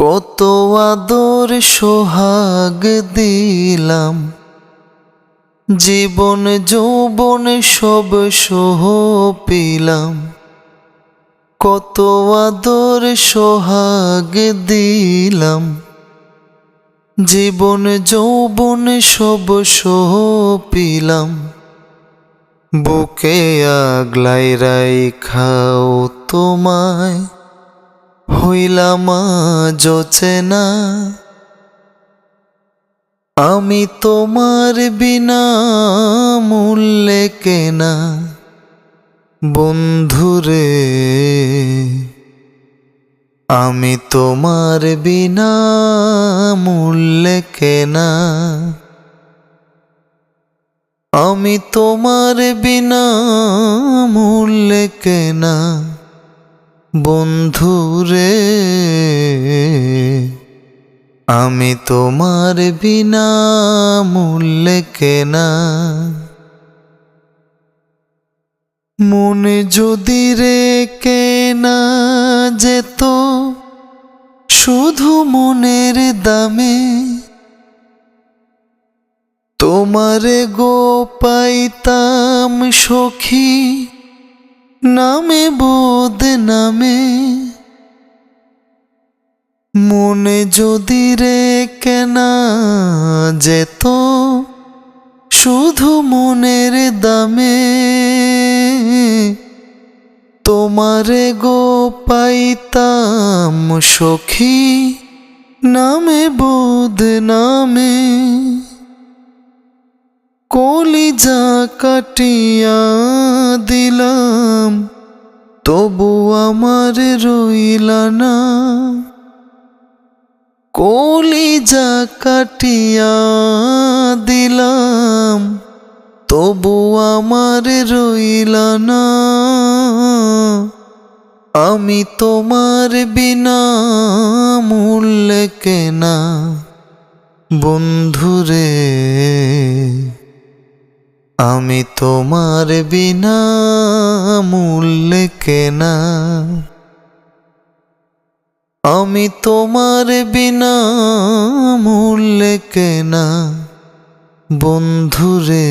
কত আদর সোহাগ দিলাম। জীবন যৌবন সব সহ পিলাম। কত আদর সোহাগ দিলাম। জীবন যৌবন সব সহ পিলাম। বুকে আগলাই রাই খাও তোমায়। হইলাম জোচে না। আমি তোমার বিনা মূল্যে কেনা বন্ধুরে। আমি তোমার বিনা মূল্যে কেনা। আমি তোমার বিনা মূল্যে কেনা বন্ধুরে, আমি তোমার বিনা মূল্যে কেনা। মনে যদি রে কেনা যেত, শুধু মনের দামে। তোমারে গো পাইতাম সখী, নামে বোধ নামে মনে যদি রে কেনা যেত, শুধু মনের দামে। তোমারে গো পাইতাম সখী নামে বোধ নামে কলিজা কাটিয়া দিলাম তবু আমার রইলা না। কলিজা কাটিয়া দিলাম, তবু আমার রইলা না। আমি তোমার বিনা মূল্যে কেনা বন্ধুরে আমি তোমার বিনা মূল্যে কেনা। আমি তোমার বিনা মূল্যে কেনা। বন্ধুরে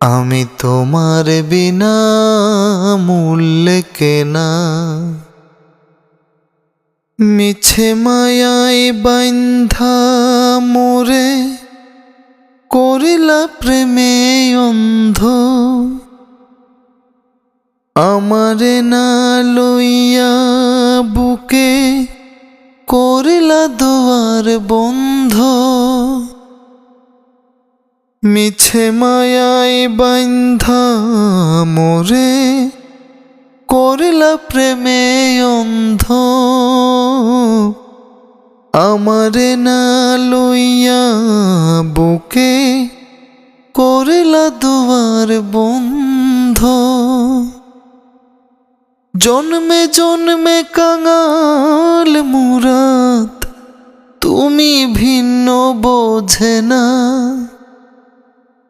আমি তোমার বিনা মূল্যে কেনা। মিছে মায়াই বান্ধা মোরে করিলা প্রেমে অন্ধ। আমারে না লইয়া বুকে করিলা দোয়ার বন্ধ। মিছে মায়াই বান্ধা মোরে করিলা প্রেমে অন্ধ। আমারে না লইয়া বুকে করিলা দুয়ার বন্ধ। জন্মে জন্মে কাঙাল মুরাত তুমি ভিন্ন বোঝে না।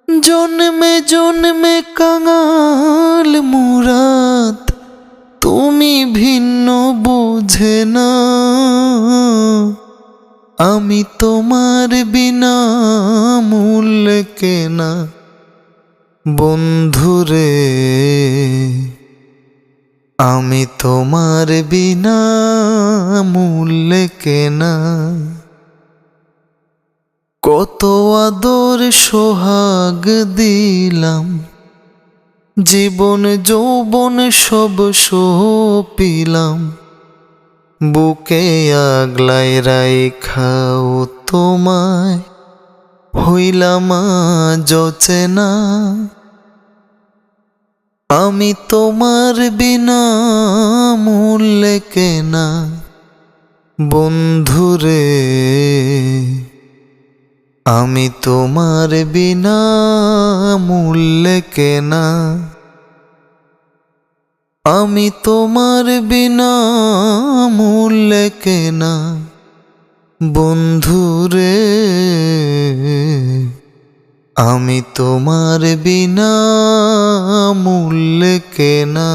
জন্মে জন্মে কাঙাল মুরাত তুমি ভিন্ন বোঝে না। আমি তোমার বিনা মূল্য কেনা বন্ধুরে আমি তোমার বিনা মূল্য কেনা কত আদর সোহাগ দিলাম। জীবন যৌবন সব পিলাম। বুকে আগলাই রাই খাও তোমায়, হইলাম জচে না আমি তোমার বিনা মূল্যে কেনা বন্ধুরে, আমি তোমার বিনা মূল্যে কেনা। আমি তোমার বিনা মূল্যে কেনা বন্ধুরে আমি তোমার বিনা মূল্যে কেনা